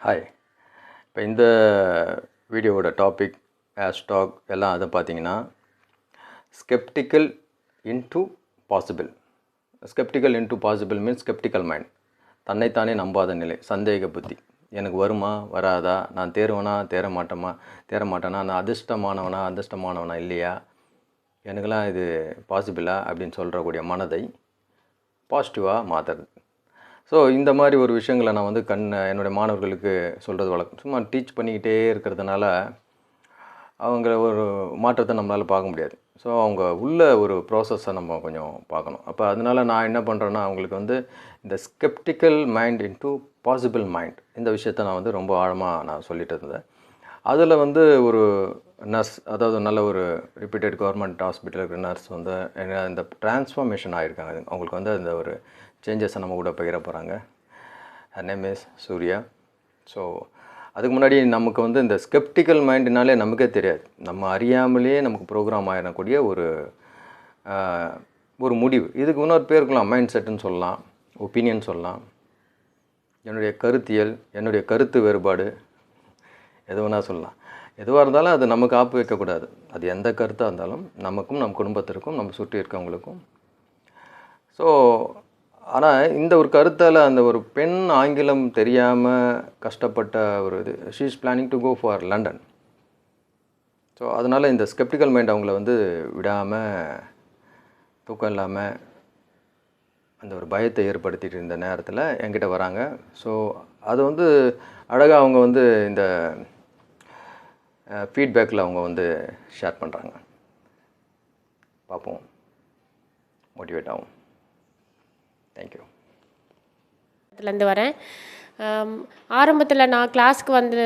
Hi இப்போ இந்த வீடியோவோட டாபிக் ஹேஷ்டாக் எல்லாம் அதை பார்த்தீங்கன்னா sceptical into possible sceptical into possible means sceptical mind தன்னைத்தானே நம்பாத நிலை சந்தேக புத்தி. எனக்கு வருமா வராதா? நான் தேருவனா தேர மாட்டோமா தேர மாட்டேனா நான் அதிர்ஷ்டமானவனா அதிர்ஷ்டமானவனா இல்லையா? எனக்கெல்லாம் இது பாசிபிளா அப்படின்னு சொல்கிறக்கூடிய மனதை பாசிட்டிவாக மாற்றுறது ஸோ இந்த மாதிரி ஒரு விஷயங்களை நான் வந்து கண் என்னுடைய மாணவர்களுக்கு சொல்கிறது வழக்கம். சும்மா டீச் பண்ணிக்கிட்டே இருக்கிறதுனால அவங்கள ஒரு மாற்றத்தை நம்மளால் பார்க்க முடியாது. ஸோ அவங்க உள்ள ஒரு ப்ராசஸை நம்ம கொஞ்சம் பார்க்கணும். அப்போ அதனால நான் என்ன பண்ணுறேன்னா அவங்களுக்கு வந்து இந்த sceptical mind into possible mind இந்த விஷயத்தை நான் வந்து ரொம்ப ஆழமாக நான் சொல்லிட்டு இருந்தேன். அதில் வந்து ஒரு நர்ஸ் அதாவது நல்ல ஒரு ரிப்பீட்டட் கவர்மெண்ட் ஹாஸ்பிட்டல் இருக்கிற நர்ஸ் வந்து என்ன இந்த டிரான்ஸ்ஃபார்மேஷன் ஆகிருக்காங்க அவங்களுக்கு வந்து அந்த ஒரு சேஞ்சஸை நம்ம கூட பகிர போகிறாங்க நேம் இஸ் சூர்யா ஸோ அதுக்கு முன்னாடி நமக்கு வந்து இந்த ஸ்கெப்டிக்கல் மைண்டுனாலே நமக்கே தெரியாது. நம்ம அறியாமலேயே நமக்கு ப்ரோக்ராம் ஆகிடக்கூடிய ஒரு ஒரு முடிவு. இதுக்கு இன்னொரு பேர் இருக்கலாம் மைண்ட் செட்டுன்னு சொல்லலாம் ஒப்பீனியன் சொல்லலாம். என்னுடைய கருத்தியல் என்னுடைய கருத்து வேறுபாடு எது வேணால் சொல்லலாம். எதுவாக இருந்தாலும் அது நமக்கு ஆப்பு வைக்கக்கூடாது. அது எந்த கருத்தாக இருந்தாலும் நமக்கும் நம் குடும்பத்திற்கும் நம்ம சுற்றி இருக்கவங்களுக்கும். ஸோ ஆனால் இந்த ஒரு கருத்தால் அந்த ஒரு பெண் ஆங்கிலம் தெரியாமல் கஷ்டப்பட்ட ஒரு இது she is planning to go for London so அதனால் இந்த ஸ்கெப்டிக்கல் மைண்ட் அவங்கள வந்து விடாமல் தூக்கம் இல்லாமல் அந்த ஒரு பயத்தை ஏற்படுத்திட்டு இருந்த நேரத்தில் என்கிட்ட வராங்க. ஸோ அது வந்து அழகாக அவங்க வந்து இந்த ஃபீட்பேக்கில் அவங்க வந்து ஷேர் பண்ணுறாங்க பார்ப்போம். மோட்டிவேட் ஆகும். தேங்க்யூ இருந்து வரேன். ஆரம்பத்தில் நான் கிளாஸ்க்கு வந்து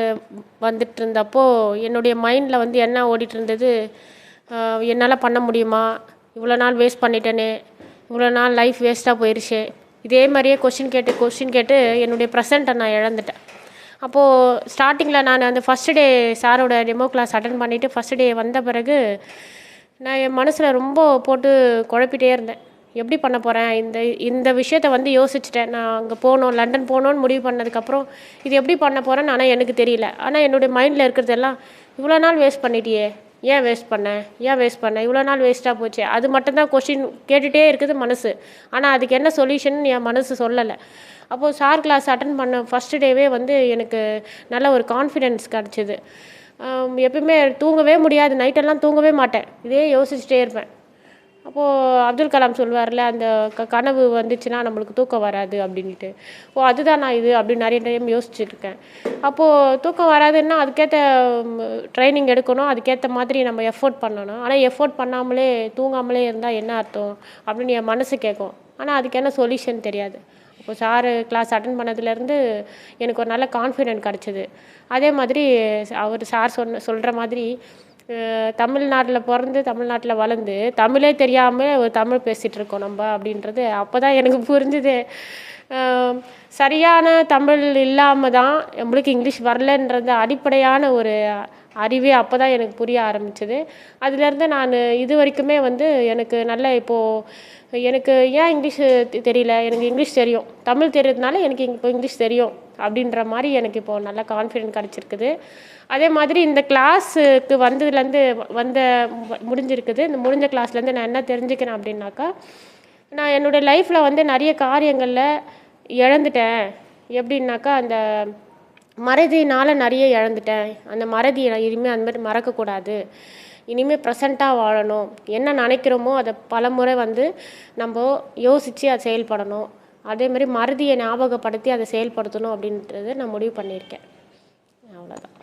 வந்துட்டு இருந்தப்போ என்னுடைய மைண்டில் வந்து என்ன ஓடிட்டு இருந்தது என்னால் பண்ண முடியுமா? இவ்வளோ நாள் வேஸ்ட் பண்ணிட்டேனே. இவ்வளோ நாள் லைஃப் வேஸ்ட்டாக போயிடுச்சு இதே மாதிரியே கொஷின் கேட்டு கொஷின் கேட்டு என்னுடைய ப்ரெசண்ட்டை நான் இழந்துட்டேன். அப்போது ஸ்டார்டிங்கில் நான் அந்த ஃபஸ்ட்டு டே சாரோட டெமோ கிளாஸ் அட்டன் பண்ணிவிட்டு ஃபஸ்ட்டு டே வந்த பிறகு நான் என் மனசில் ரொம்ப போட்டு குழப்பிட்டே இருந்தேன். எப்படி பண்ண போகிறேன் இந்த இந்த விஷயத்த வந்து யோசிச்சிட்டேன். நான் அங்கே போகணும் லண்டன் போகணுன்னு முடிவு பண்ணதுக்கப்புறம் இது எப்படி பண்ண போகிறேன்னு ஆனால் எனக்கு தெரியல. ஆனால் என்னுடைய மைண்டில் இருக்கிறதெல்லாம் இவ்வளோ நாள் வேஸ்ட் பண்ணிட்டியே. ஏன் வேஸ்ட் பண்ண? ஏன் வேஸ்ட் பண்ணேன் இவ்வளோ நாள் வேஸ்ட்டாக போச்சு. அது மட்டும்தான் கொஷின் கேட்டுகிட்டே இருக்குது மனசு. ஆனால் அதுக்கு என்ன சொல்யூஷன் என் மனசு சொல்லலை. அப்போது சார் கிளாஸ் அட்டன் பண்ண ஃபஸ்ட்டு டேவே வந்து எனக்கு நல்ல ஒரு கான்ஃபிடென்ஸ் கிடச்சிது. எப்பயுமே தூங்கவே முடியாது. நைட்டெல்லாம் தூங்கவே மாட்டேன். இதே யோசிச்சுட்டே இருப்பேன். அப்போது அப்துல் கலாம் சொல்லுவார்ல அந்த க கனவு வந்துச்சுன்னா நம்மளுக்கு தூக்கம் வராது அப்படின்ட்டு ஓ அதுதான் நான் இது அப்படின்னு நிறைய டைம் யோசிச்சுருக்கேன். அப்போது தூக்கம் வராதுன்னா அதுக்கேற்ற ட்ரைனிங் எடுக்கணும் அதுக்கேற்ற மாதிரி நம்ம எஃபோர்ட் பண்ணணும். ஆனால் எஃபோர்ட் பண்ணாமலே தூங்காமலே இருந்தால் என்ன அர்த்தம் அப்படின்னு என் மனசு கேட்கும். ஆனால் அதுக்கு என்ன சொல்யூஷன் தெரியாது. இப்போ சாரு கிளாஸ் அட்டன் பண்ணதுலேருந்து எனக்கு ஒரு நல்ல கான்ஃபிடென்ட் கிடச்சிது. அதே மாதிரி அவர் சார் சொன்ன சொல்கிற மாதிரி தமிழ்நாட்டில் பிறந்து தமிழ்நாட்டில் வளர்ந்து தமிழே தெரியாமல் ஒரு தமிழ் பேசிகிட்டு இருக்கோம் நம்ம அப்படின்றது அப்போ தான் எனக்கு புரிஞ்சுது. சரியான தமிழ் இல்லாமல் தான் நம்மளுக்கு இங்கிலீஷ் வரலன்றது அடிப்படையான ஒரு அறிவே அப்போ தான் எனக்கு புரிய ஆரம்பிச்சது. அதுலேருந்து நான் இது வரைக்குமே வந்து எனக்கு நல்ல இப்போது எனக்கு ஏன் இங்கிலீஷு தெரியல? எனக்கு இங்கிலீஷ் தெரியும். தமிழ் தெரியறதுனால எனக்கு இப்போ இங்கிலீஷ் தெரியும் அப்படின்ற மாதிரி எனக்கு இப்போது நல்ல கான்ஃபிடென்ட் கிடச்சிருக்குது. அதே மாதிரி இந்த கிளாஸுக்கு வந்ததுலேருந்து வந்த முடிஞ்சிருக்குது. இந்த முடிஞ்ச கிளாஸ்லேருந்து நான் என்ன தெரிஞ்சுக்கிறேன் அப்படின்னாக்கா நான் என்னோடய லைஃப்பில் வந்து நிறைய காரியங்களில் இழந்துட்டேன். எப்படின்னாக்கா அந்த மறதினால் நிறைய இழந்துட்டேன். அந்த மறதி இனிமேல் அந்த மாதிரி மறக்கக்கூடாது. இனிமேல் ப்ரெசண்ட்டாக வாழணும். என்ன நினைக்கிறோமோ அதை பலமுறை வந்து நம்ம யோசித்து அதை செயல்படணும். அதேமாதிரி மறதியை ஞாபகப்படுத்தி அதை செயல்படுத்தணும் அப்படின்றது நான் முடிவு பண்ணியிருக்கேன். அவ்வளோதான்